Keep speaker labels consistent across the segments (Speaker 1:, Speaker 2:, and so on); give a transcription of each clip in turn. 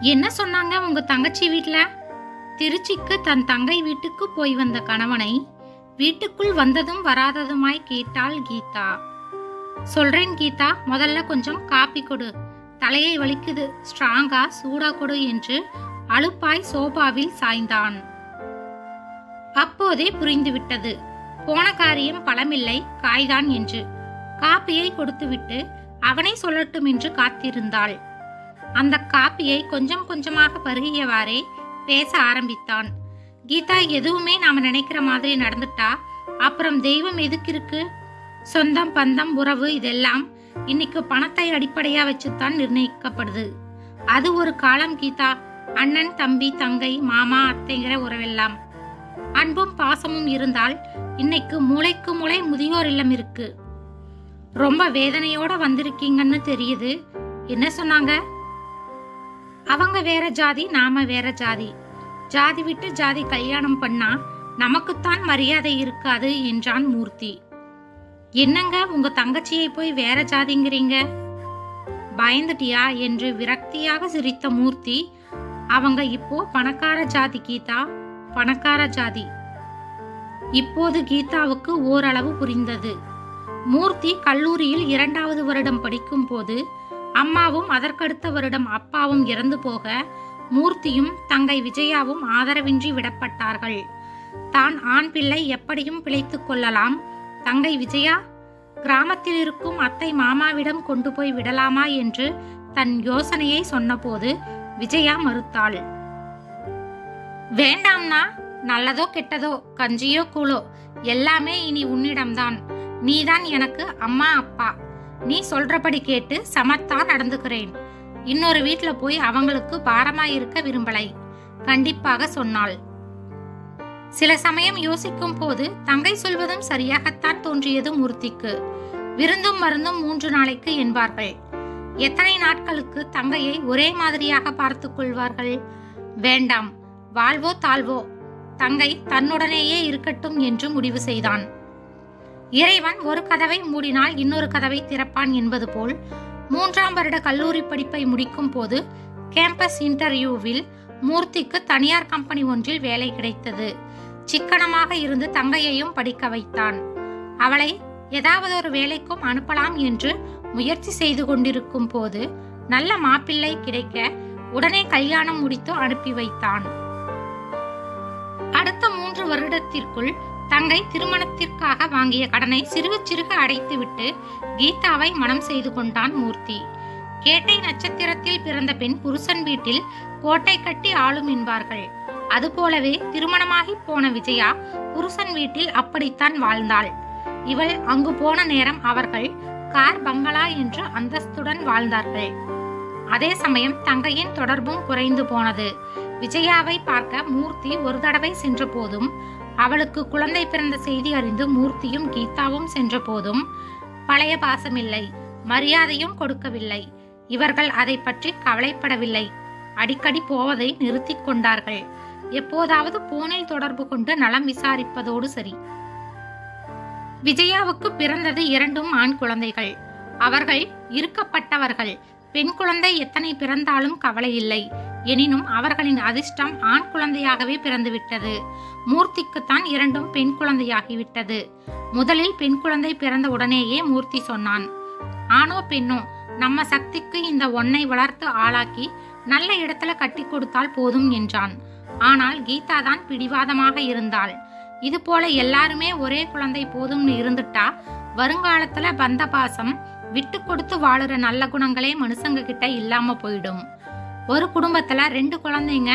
Speaker 1: என்ன சொன்னாங்க உங்க தங்கச்சி வீட்ல? திருச்சிக்கு தன் தங்கை வீட்டுக்கு போய் வந்த கணவனை வீட்டுக்குள் வந்ததும் வராததுமாய் கேட்டாள் கீதா. சொல்றேன் கீதா முதல்ல கொஞ்சம் காப்பி கொடு. தலையை வலிக்குது. ஸ்ட்ராங்கா சூடா கொடு என்று அலுப்பாய் சோபாவில் சாய்ந்தான். அப்போதே புரிந்துவிட்டது. போன காரியம் பழமில்லை காய்தான் என்று. காப்பியை கொடுத்துவிட்டு அவனை சொல்லட்டும் என்று காத்திருந்தாள். அந்த காப்பியை கொஞ்சம் கொஞ்சமாக பருகியவாறே பேச ஆரம்பித்தான். கீதா எதுவுமே நாம நினைக்கிற மாதிரி நடந்துட்டா? அப்புறம் தெய்வம் எதுக்கு இருக்கு? சொந்தம் பந்தம் உறவு இதெல்லாம் இன்னைக்கு பணத்தை அடிப்படையா வச்சுத்தான் நிர்ணயிக்கப்படுது. அது ஒரு காலம் கீதா. அண்ணன் தம்பி தங்கை மாமா அத்தைங்கிற உறவெல்லாம். அன்பும் பாசமும் இருந்தால் இன்னைக்கு மூளைக்கு மூளை முதியோர் இல்லம் இருக்கு. ரொம்ப வேதனையோட வந்திருக்கீங்கன்னு தெரியுது. என்ன சொன்னாங்க? அவங்க வேற ஜாதி நாம வேற ஜாதி. ஜாதி விட்டு ஜாதி கல்யாணம் பண்ணா நமக்குத்தான் மரியாதை இருக்காது என்றான் மூர்த்தி. என்னங்க உங்க தங்கச்சியை போய் வேற ஜாதிங்கிறீங்க? பயந்துட்டியா? என்று விரக்தியாக சிரித்த மூர்த்தி. அவங்க இப்போ பணக்கார ஜாதி கீதா. பணக்கார ஜாதி. இப்போது கீதாவுக்கு ஓரளவு புரிந்தது. மூர்த்தி கல்லூரியில் இரண்டாவது வருடம் படிக்கும் போது அம்மாவும் அதற்கடுத்த வருடம் அப்பாவும் இறந்து போக மூர்த்தியும் தங்கை விஜயாவும் ஆதரவின்றி விடப்பட்டார்கள். தான் ஆண் பிள்ளை எப்படியும் பிழைத்துக் கொள்ளலாம். தங்கை விஜயா கிராமத்தில் இருக்கும் அத்தை மாமாவிடம் கொண்டு போய் விடலாமா என்று தன் யோசனையை சொன்னபோது விஜயா மறுத்தாள். வேண்டாம்னா நல்லதோ கெட்டதோ கஞ்சியோ கூழோ எல்லாமே இனி உன்னிடம்தான். நீதான் எனக்கு அம்மா அப்பா. நீ சொல்றபடி கேட்டு சமத்தா நடந்துக்கிறேன். இன்னொரு வீட்ல போய் அவங்களுக்கு பாரமாயிருக்க விரும்பலை. கண்டிப்பாக சொன்னாள். சில சமயம் யோசிக்கும் போது தங்கை சொல்வதும் சரியாகத்தான் தோன்றியது மூர்த்திக்கு. விருந்தும் மருந்தும் மூன்று நாளைக்கு என்பார்கள். எத்தனை நாட்களுக்கு தங்கையை ஒரே மாதிரியாக பார்த்துக் கொள்வார்கள்? வேண்டாம் வாழ்வோ தாழ்வோ தங்கை தன்னுடனேயே இருக்கட்டும் என்று முடிவு செய்தான். இறைவன் ஒரு கதவை மூடினால் இன்னொரு கதவை திறப்பான் என்பது போல் மூன்றாம் வருட கல்லூரி படிப்பை முடிக்கும் போது கேம்பஸ் இன்டர்வியூவில் மூர்த்திக்கு தனியார் கம்பெனி ஒன்றில் வேலை கிடைத்தது. சிக்கனமாக இருந்து தங்கையையும் படிக்க வைத்தான். அவளை ஏதாவது ஒரு வேலைக்கும் அனுப்பலாம் என்று முயற்சி செய்து கொண்டிருக்கும் போது நல்ல மாப்பிள்ளை கிடைக்க உடனே கல்யாணம் முடித்து அனுப்பி வைத்தான். அடுத்த மூன்று வருடத்திற்குள் தங்கை திருமணத்திற்காக வாங்கிய கடனை சிறுக சிறுக அடைத்துவிட்டு கீதாவை மனம் செய்து கொண்டான் மூர்த்தி. கேட்டை நட்சத்திரத்தில் பிறந்த பெண் புருஷன் வீட்டில் கோட்டை கட்டி ஆளும் என்பார்கள். அதுபோலவே திருமணமாகி போன விஜயா புருஷன் வீட்டில் அப்படித்தான் வாழ்ந்தாள். இவள் அங்கு போன நேரம் அவர்கள் கார் பங்களா என்று அந்தஸ்துடன் வாழ்ந்தார்கள். அதே சமயம் தங்கையின் தொடர்பும் குறைந்து போனது. விஜயாவை பார்க்க மூர்த்தி ஒரு தடவை சென்ற போதும் அவளுக்கு குழந்தை பிறந்த செய்தி அறிந்து மூர்த்தியும் கீதாவும் சென்ற போதும் பழைய பாசமில்லை மரியாதையும் கொடுக்கவில்லை. இவர்கள் அதை பற்றி கவலைப்படவில்லை. அடிக்கடி போவதை நிறுத்தி கொண்டார்கள். எப்போதாவது போனில் தொடர்பு கொண்டு நலம் விசாரிப்பதோடு சரி. விஜயாவுக்கு பிறந்தது இரண்டும் ஆண் குழந்தைகள். அவர்கள் இருக்கப்பட்டவர்கள் பெண் குழந்தை எத்தனை பிறந்தாலும் கவலை இல்லை. எனினும் அவர்களின் அதிர்ஷ்டம் ஆண் குழந்தையாகவே பிறந்துவிட்டது. மூர்த்திக்குத்தான் இரண்டும் பெண் குழந்தையாகிவிட்டது. முதலில் பெண் குழந்தை பிறந்த உடனேயே மூர்த்தி சொன்னான் ஆணோ பெண்ணோ நம்ம சக்திக்கு இந்த ஒன்னை வளர்த்து ஆளாக்கி நல்ல இடத்துல கட்டி கொடுத்தால் போதும் என்றான். ஆனால் கீதா தான் பிடிவாதமாக இருந்தாள். இது போல எல்லாருமே ஒரே குழந்தை போதும்னு இருந்துட்டா வருங்காலத்துல பந்த பாசம் விட்டு கொடுத்து வாழுற நல்ல குணங்களே மனுஷங்க கிட்ட இல்லாம போயிடும். ஒரு குடும்பத்துல ரெண்டு குழந்தைங்க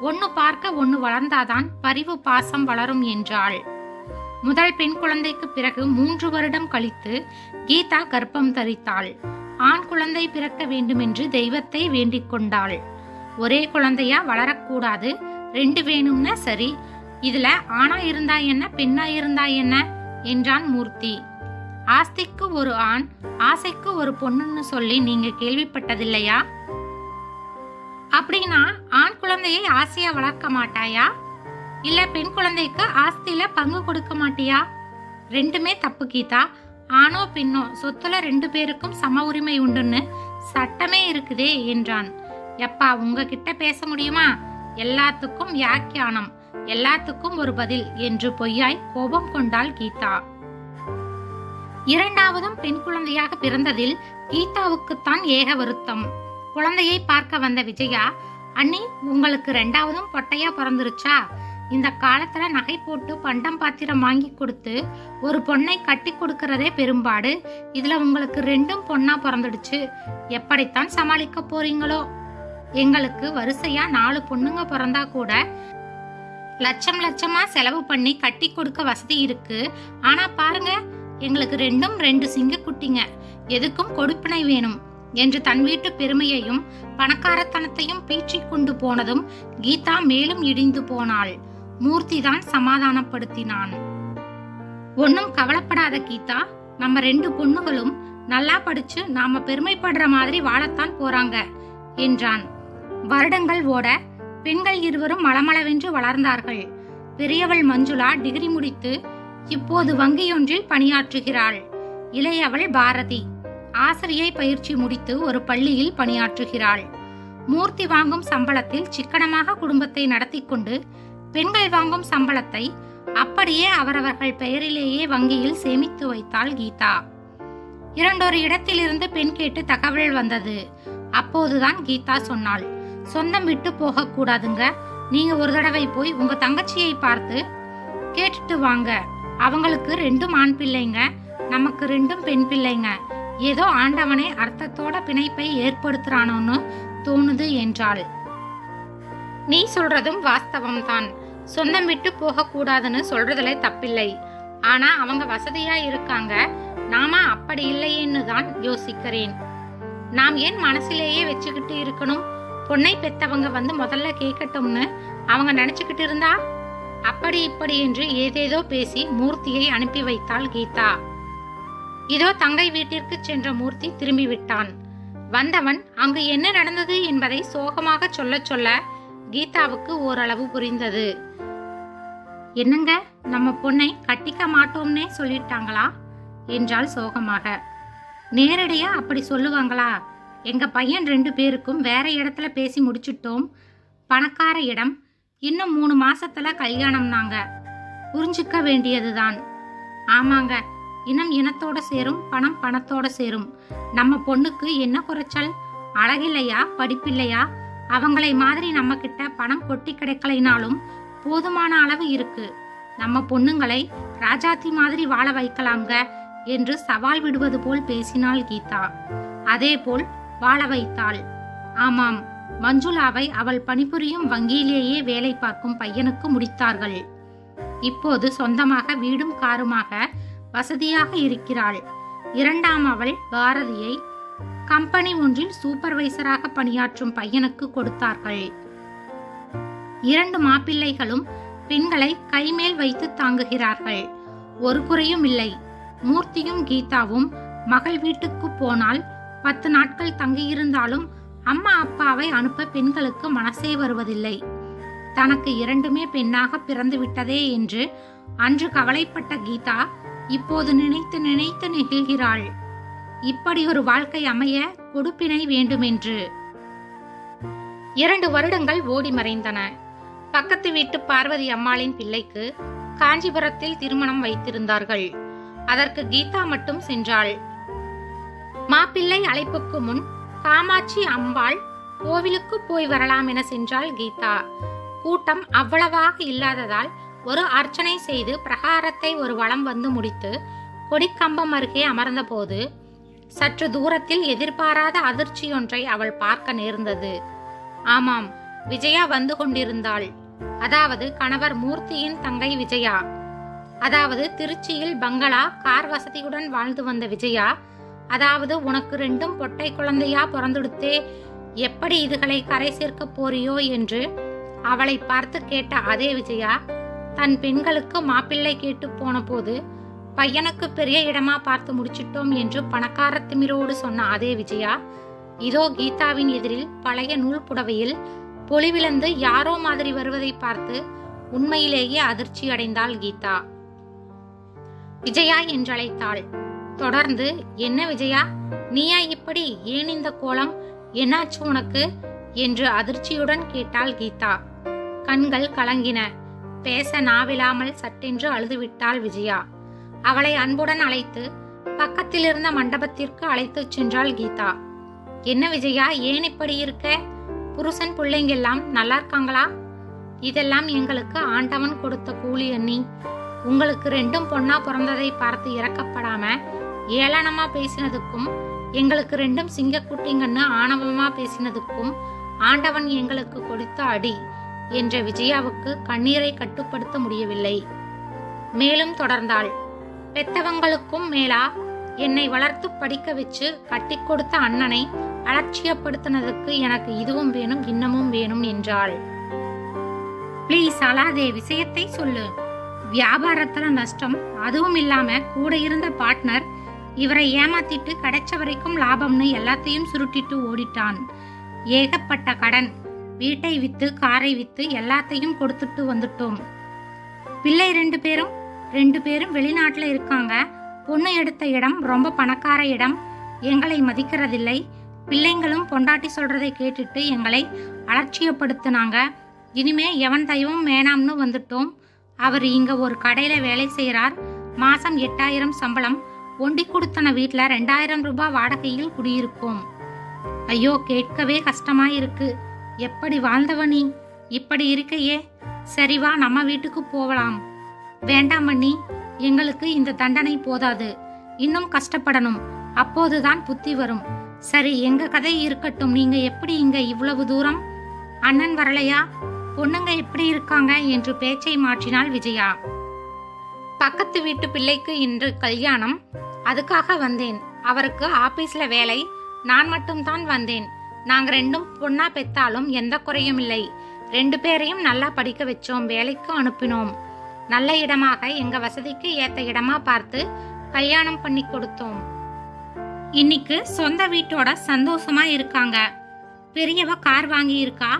Speaker 1: ஒன்னு பார்க்க ஒன்னு வளர்ந்தாதான் பரிவு பாசம் வளரும் என்றாள். முதல் பெண் குழந்தைக்கு பிறகு மூன்று வருடம் கழித்து கீதா கர்ப்பம் தரித்தாள். ஆண் குழந்தை பிறக்க வேண்டுமென்று தெய்வத்தை வேண்டிக் கொண்டாள். ஒரே குழந்தையா வளரக்கூடாது ரெண்டு வேணும்னா சரி இதுல ஆணா இருந்தா என்ன பெண்ணா இருந்தா என்ன? என்றான் மூர்த்தி. ஆஸ்திக்கு ஒரு ஆண் ஆசைக்கு ஒரு பொண்ணுன்னு சொல்லி நீங்க கேள்விப்பட்டதில்லையா? அப்படின்னா ஆண் குழந்தையை ஆசையா வளர்க்க மாட்டாயா? இல்ல பெண் குழந்தைக்கு ஆஸ்தியில பங்கு கொடுக்க மாட்டியா? ரெண்டுமே தப்பு கீதா. ஆணோ பெண்ணோ சொத்துல ரெண்டு பேருக்கும் சம உரிமை உண்டுன்னு சட்டமே இருக்குதே என்றான். எப்பா உங்ககிட்ட பேச முடியுமா? எல்லாத்துக்கும் வியாக்கியானம் எல்லாத்துக்கும் ஒரு பதில் என்று பொய்யாய் கோபம் கொண்டாள் கீதா. இரண்டாவதும் பெண் குழந்தையாக பிறந்ததில் கீதாவுக்குத்தான் ஏக வருத்தம். குழந்தையை பார்க்க வந்த விஜயா அண்ணி உங்களுக்கு ரெண்டாவதும் பொட்டையா பிறந்துருச்சா? இந்த காலத்துல நகை போட்டு பண்டம் பாத்திரம் வாங்கி கொடுத்து ஒரு பொண்ணை கட்டி கொடுக்கறதே பெரும்பாடு. இதுல உங்களுக்கு ரெண்டும் பொண்ணா பிறந்துடுச்சு. எப்படித்தான் சமாளிக்க போறீங்களோ? எங்களுக்கு வரிசையா நாலு பொண்ணுங்க பிறந்தா கூட லட்சம் லட்சமா செலவு பண்ணி கட்டி கொடுக்க வசதி இருக்கு. ஆனா பாருங்க எங்களுக்கு ரெண்டும் ரெண்டு சிங்க குட்டிங்க. எதுக்கும் கொடுப்பினை வேணும். என்று தன் வீட்டு பெருமையையும் பணக்காரத்தனத்தையும் பீச்சி கொண்டு போனதும் கீதா மேலும் இடிந்து போனாள். மூர்த்தி தான் சமாதானப்படுத்தினான். ஒன்னும் கவலைப்படாத கீதா நம்ம ரெண்டு பொண்ணுகளும் நல்லா படிச்சு நாம பெருமைப்படுற மாதிரி வாழத்தான் போறாங்க என்றான். வருடங்கள் ஓட பெண்கள் இருவரும் மளமளவென்று வளர்ந்தார்கள். பெரியவள் மஞ்சுளா டிகிரி முடித்து இப்போது வங்கியொன்றில் பணியாற்றுகிறாள். இளையவள் பாரதி. ஆசிரியை பயிற்சி முடித்து ஒரு பள்ளியில் பணியாற்றுகிறாள். மூர்த்தி வாங்கும் சம்பளத்தில் சிக்கனமாக குடும்பத்தை நடத்தி கொண்டு பெண்கள் வாங்கும் சம்பளத்தை அப்படியே அவரவர்கள் பெயரிலேயே வங்கியில் சேமித்து வைத்தாள் கீதா. இரண்டொரு இடத்திலிருந்து பெண் கேட்டு தகவல் வந்தது. அப்போதுதான் கீதா சொன்னாள் சொந்தம் விட்டு போக கூடாதுங்க நீங்க ஒரு தடவை போய் உங்க தங்கச்சியை பார்த்து கேட்டுட்டு வாங்க. அவங்களுக்கு ரெண்டும் ஆண் பிள்ளைங்க நமக்கு ரெண்டும் பெண் பிள்ளைங்க. ஏதோ ஆண்டவனே அர்த்தத்தோட பிணைப்பை ஏற்படுத்துறானோன்னு தோணுது என்றாள். நீ சொல்றதும் வாஸ்தவம் தான் சொந்தம் விட்டு போக கூடாதுன்னு சொல்றதுல தப்பில்லை. ஆனா அவங்க வசதியா இருக்காங்க. நாம அப்படி இல்லையேன்னு தான் யோசிக்கிறேன். நாம் ஏன் மனசிலேயே வச்சுக்கிட்டு இருக்கணும்? பொண்ணை பெத்தவங்க வந்து முதல்ல கேட்கட்டும்னு அவங்க நினைச்சுக்கிட்டு இருந்தா? அப்படி இப்படி என்று ஏதேதோ பேசி மூர்த்தியை அனுப்பி வைத்தாள் கீதா. இதோ தங்கை வீட்டிற்கு சென்ற மூர்த்தி திரும்பிவிட்டான். வந்தவன் அங்கு என்ன நடந்தது? என்பதை சோகமாக சொல்ல சொல்ல கீதாவுக்கு ஓரளவு புரிந்தது. என்னங்க நம்ம பொண்ணை கட்டிக்க மாட்டோம்னே சொல்லிட்டாங்களா? என்றாள் சோகமாக. நேரடியா அப்படி சொல்லுவாங்களா? எங்க பையன் ரெண்டு பேருக்கும் வேற இடத்துல பேசி முடிச்சிட்டோம். பணக்கார இடம். இன்னும் மூணு மாசத்துல கல்யாணம் நாங்க புரிஞ்சுக்க வேண்டியதுதான். ஆமாங்க இனம் இனத்தோட சேரும் பணம் பணத்தோட சேரும். நம்ம பொண்ணுக்கு என்ன குறைச்சல்? அழகில்லையா? படிப்பில்லையா? அவங்களை மாதிரி நம்ம கிட்ட பணம் கொட்டி கிடைக்கலைனாலும் போதுமான அளவு இருக்கு. நம்ம பொண்ணுங்களை ராஜாத்தி மாதிரி வாழ வைக்கலாங்க என்று சவால் விடுவது போல் பேசினாள் கீதா. அதேபோல் வாழ வைத்தாள். ஆமாம் மஞ்சுளாவை அவள் பணிபுரியும் வங்கியிலேயே வேலை பார்க்கும் பையனுக்கு முடித்தார்கள். இப்போது சொந்தமாக வீடும் காருமாக வசதியாக இருக்கிறாள். இரண்டாம் அவள் பாரதியை கம்பெனி ஒன்றில் சூப்பர்வைசராக பணியாற்றும் பையனுக்கு கொடுத்தார்கள். இரண்டு மாப்பிள்ளைகளும் பெண்களை கைமேல் வைத்து தாங்குகிறார்கள். ஒரு குறையும் இல்லை. மூர்த்தியும் கீதாவும் மகள் வீட்டுக்கு போனால் பத்து நாட்கள் தங்கியிருந்தாலும் அம்மா அப்பாவை அனுப்ப பெண்களுக்கு மனசே வருவதில்லை. தனக்கு இரண்டுமே பெண்ணாக பிறந்து விட்டதே என்று அன்று கவலைப்பட்ட கீதா இப்போது நினைத்து நினைத்து நெகிழ்கிறாள். இப்படி ஒரு வாழ்க்கை அமைய கொடுப்பினை வேண்டுமென்று. இரண்டு வருடங்கள் ஓடி மறைந்தன. பக்கத்து வீட்டு பார்வதி அம்மாளின் பிள்ளைக்கு காஞ்சிபுரத்தில் திருமணம் வைத்திருந்தார்கள். அதற்கு கீதா மட்டும் சென்றாள். மாப்பிள்ளை அழைப்புக்கு முன் காமாட்சி அம்பாள் கோவிலுக்கு போய் வரலாம் என சென்றாள் கீதா. கூட்டம் அவ்வளவாக இல்லாததால் ஒரு அர்ச்சனை செய்து பிரகாரத்தை ஒரு வளம் வந்து முடித்து கொடிக்கம்பம் அருகே அமர்ந்தபோது சற்று தூரத்தில் எதிர்பாராத அதிர்ச்சியொன்றை அவள் பார்க்க நேர்ந்தது. ஆமாம் விஜயா வந்து கொண்டிருந்தாள். அதாவது கணவர் மூர்த்தியின் தங்கை விஜயா. அதாவது திருச்சியில் பங்களா கார் வசதியுடன் வாழ்ந்து வந்த விஜயா அதாவது உனக்கு ரெண்டும் பொட்டை குழந்தையா பிறந்துடுத்தே எப்படி இதுகளை கரை சேர்க்க போறியோ என்று அவளை பார்த்து கேட்ட அதே விஜயா தன் பெண்களுக்கு மாப்பிள்ளை கேட்டு போன போது பையனுக்கு பெரிய இடமா பார்த்து முடிச்சிட்டோம் என்று பணக்கார திமிரோடு சொன்ன அதே விஜயா இதோ கீதாவின் எதிரில் பழைய நூல் புடவையில் பொலிவிழந்து யாரோ மாதிரி வருவதை பார்த்து உண்மையிலேயே அதிர்ச்சி அடைந்தாள் கீதா. விஜயா என்றழைத்தாள். தொடர்ந்து என்ன விஜயா நீயா இப்படி? ஏன் இந்த கோலம்? என்னாச்சு உனக்கு? என்று அதிர்ச்சியுடன் கேட்டாள் கீதா. கண்கள் கலங்கின. பேச நாவிலாமல் சட்டென்று அழுதுவிட்டாள் விஜயா. அவளை அன்புடன் அழைத்து பக்கத்தில் இருந்த மண்டபத்திற்கு அழைத்துச் சென்றாள் கீதா. என்ன விஜயா ஏன் இப்படி இருக்க? புருஷன் பிள்ளைங்கெல்லாம் நல்லா இருக்காங்களா இதெல்லாம் எங்களுக்கு ஆண்டவன் கொடுத்த கூலி அண்ணி. உங்களுக்கு ரெண்டும் பொண்ணா பிறந்ததை பார்த்து இறக்கப்படாம ஏளனமா பேசினதுக்கும் எங்களுக்கு ரெண்டும் சிங்கக்குட்டிங்கன்னு ஆணவமா பேசினதுக்கும் ஆண்டவன் எங்களுக்கு கொடுத்த அடி. என்ற விஜயாவுக்கு கண்ணீரை கட்டுப்படுத்த முடியவில்லை. மேலும் தொடர்ந்தாள். பெத்தவங்களுக்கும் மேலா என்னை வளர்த்து படிக்க வச்சு கட்டி கொடுத்த அண்ணனை அலட்சியப்படுத்தினதுக்கு எனக்கு இதுவும் வேணும் இன்னமும் வேணும் என்றாள். ப்ளீஸ் அழாதே விஷயத்தை சொல்லு. வியாபாரத்துல நஷ்டம் அதுவும் இல்லாம கூட இருந்த பார்ட்னர் இவரை ஏமாத்திட்டு கிடைச்ச வரைக்கும் லாபம்னு எல்லாத்தையும் சுருட்டிட்டு ஓடிட்டான். ஏகப்பட்ட கடன் வீட்டை வித்து காரை வித்து எல்லாத்தையும் கொடுத்துட்டு வந்துட்டோம். பிள்ளை ரெண்டு பேரும் ரெண்டு பேரும் வெளிநாட்டுல இருக்காங்க. பொண்ணு எடுத்த இடம் ரொம்ப பணக்கார இடம். எங்களை மதிக்கிறதில்லை. பிள்ளைங்களும் பொண்டாட்டி சொல்றதை கேட்டுட்டு எங்களை அலட்சியப்படுத்தினாங்க. இனிமே எவன் தெய்வம் வேணாம்னு வந்துட்டோம். அவர் இங்க ஒரு கடையில வேலை செய்கிறார் மாசம் எட்டாயிரம் சம்பளம். ஒண்டி கொடுத்தன வீட்டில் ரெண்டாயிரம் ரூபாய் வாடகையில் குடியிருக்கோம். ஐயோ கேட்கவே கஷ்டமாக இருக்கு எப்படி வாழ்ந்தவனி இப்படி இருக்கையே. சரிவா நம்ம வீட்டுக்கு போகலாம். வேண்டாம் அண்ணி எங்களுக்கு இந்த தண்டனை போதாது. இன்னும் கஷ்டப்படணும். அப்போதுதான் புத்தி வரும். சரி எங்க கதை இருக்கட்டும். நீங்க எப்படி இங்க இவ்வளவு தூரம்? அண்ணன் வரலையா? பொண்ணுங்க எப்படி இருக்காங்க? என்று பேச்சை மாற்றினாள் விஜயா. பக்கத்து வீட்டு பிள்ளைக்கு இன்று கல்யாணம். அதுக்காக வந்தேன். அவருக்கு ஆபீஸ்ல வேலை. நான் மட்டும்தான் வந்தேன். நாங்க ரெண்டும் பொண்ணா பெத்தாலும் எந்த குறையும் இல்லை. ரெண்டு பேரையும் நல்லா படிக்க வச்சோம் வேலைக்கு அனுப்பினோம். நல்ல இடமாக எங்க வசதிக்கு ஏத்த இடமா பார்த்து கல்யாணம் பண்ணி கொடுத்தோம். இன்னைக்கு சொந்த வீட்டோட சந்தோஷமா இருக்காங்க. பெரியவ கார் வாங்கி இருக்கா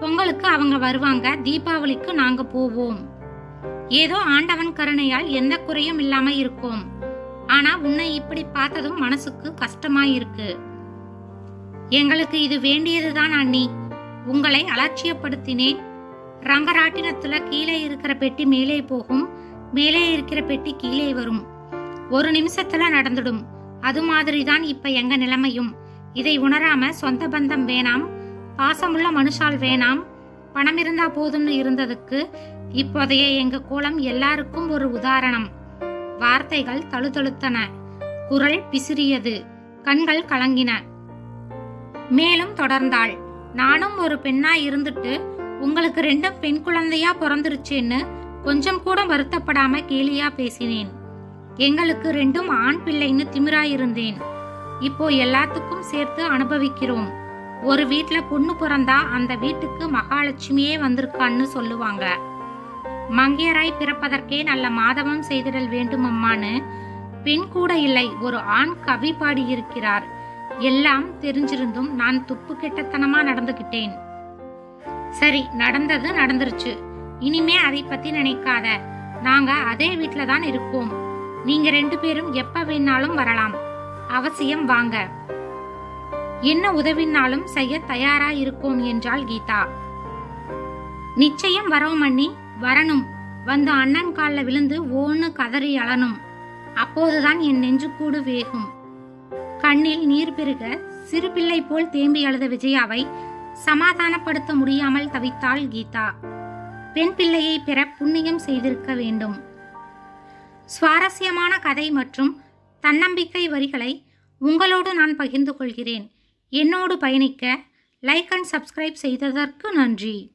Speaker 1: பொங்கலுக்கு அவங்க வருவாங்க தீபாவளிக்கு நாங்க போவோம். ஏதோ ஆண்டவன் கருணையால் எந்த குறையும் இல்லாம இருக்கோம். ஆனா உன்னை இப்படி பார்த்ததும் மனசுக்கு கஷ்டமா இருக்கு எங்களுக்கு இது வேண்டியதுதான் அண்ணி. உங்களை அலட்சியப்படுத்தினேன். ரங்கராட்டினத்துல கீழே இருக்கிற பெட்டி மேலே போகும். மேலே இருக்கிற பெட்டி கீழே வரும். ஒரு நிமிஷத்துல நடந்துடும். அது மாதிரிதான் இப்ப எங்க நிலைமையும். இதை உணராம சொந்த பந்தம் வேணாம். பாசமுள்ள மனுஷால் வேணாம். பணம் இருந்தா போதும்னு இருந்ததுக்கு இப்போதைய எங்க கோலம் எல்லாருக்கும் ஒரு உதாரணம். வார்த்தைகள் தழுதழுத்தன. குரல் பிசிறியது. கண்கள் கலங்கின. மேலும் தொடர்ந்தாள். நானும் ஒரு பெண்ணா இருந்துட்டு உங்களுக்கு ரெண்டும் பெண் குழந்தையா பிறந்துருச்சேன்னு கொஞ்சம் கூட வருத்தப்படாம கேலியா பேசினேன். எங்களுக்கு ரெண்டும் ஆண் பிள்ளைன்னு திமிரா இருந்தேன் இப்போ எல்லாத்துக்கும் சேர்த்து அனுபவிக்கிறோம். ஒரு வீட்ல பொண்ணு பிறந்தா அந்த வீட்டுக்கு மகாலட்சுமியே வந்திருக்கான்னு சொல்லுவாங்க. மங்கையராய் பிறப்பதற்கே நல்ல மாதவம் செய்திடல் வேண்டும் அம்மான்னு பெண் கூட இல்லை ஒரு ஆண் கவி பாடி இருக்கிறார் எல்லாம் தெரிஞ்சிருந்தும் நான் துப்பு கெட்டத்தனமா நடந்துகிட்டேன். சரி நடந்தது நடந்துருச்சு. இனிமே அதை பத்தி நினைக்காத. நாங்க அதே வீட்ல தான் இருக்கோம். நீங்க ரெண்டு பேரும் எப்ப வேணாலும் வரலாம். அவசியம் வாங்க. என்ன உதவினாலும் செய்ய தயாரா இருக்கோம் என்றாள் கீதா. நிச்சயம் வரோம் அண்ணி வரணும். வந்து அண்ணன் கால்ல விழுந்து ஓன்னு கதறி அழனும் அப்போதுதான் என் நெஞ்சுக்கூடு வேகும். கண்ணில் நீர் பெருக சிறு பிள்ளை போல் தேம்பி அழுத விஜயாவை சமாதானப்படுத்த முடியாமல் தவித்தாள் கீதா. பெண் பிள்ளையை பெற புண்ணியம் செய்திருக்க வேண்டும். சுவாரஸ்யமான கதை மற்றும் தன்னம்பிக்கை வரிகளை உங்களோடு நான் பகிர்ந்து கொள்கிறேன். என்னோடு பயணிக்க லைக் அண்ட் சப்ஸ்கிரைப் செய்ததற்கு நன்றி.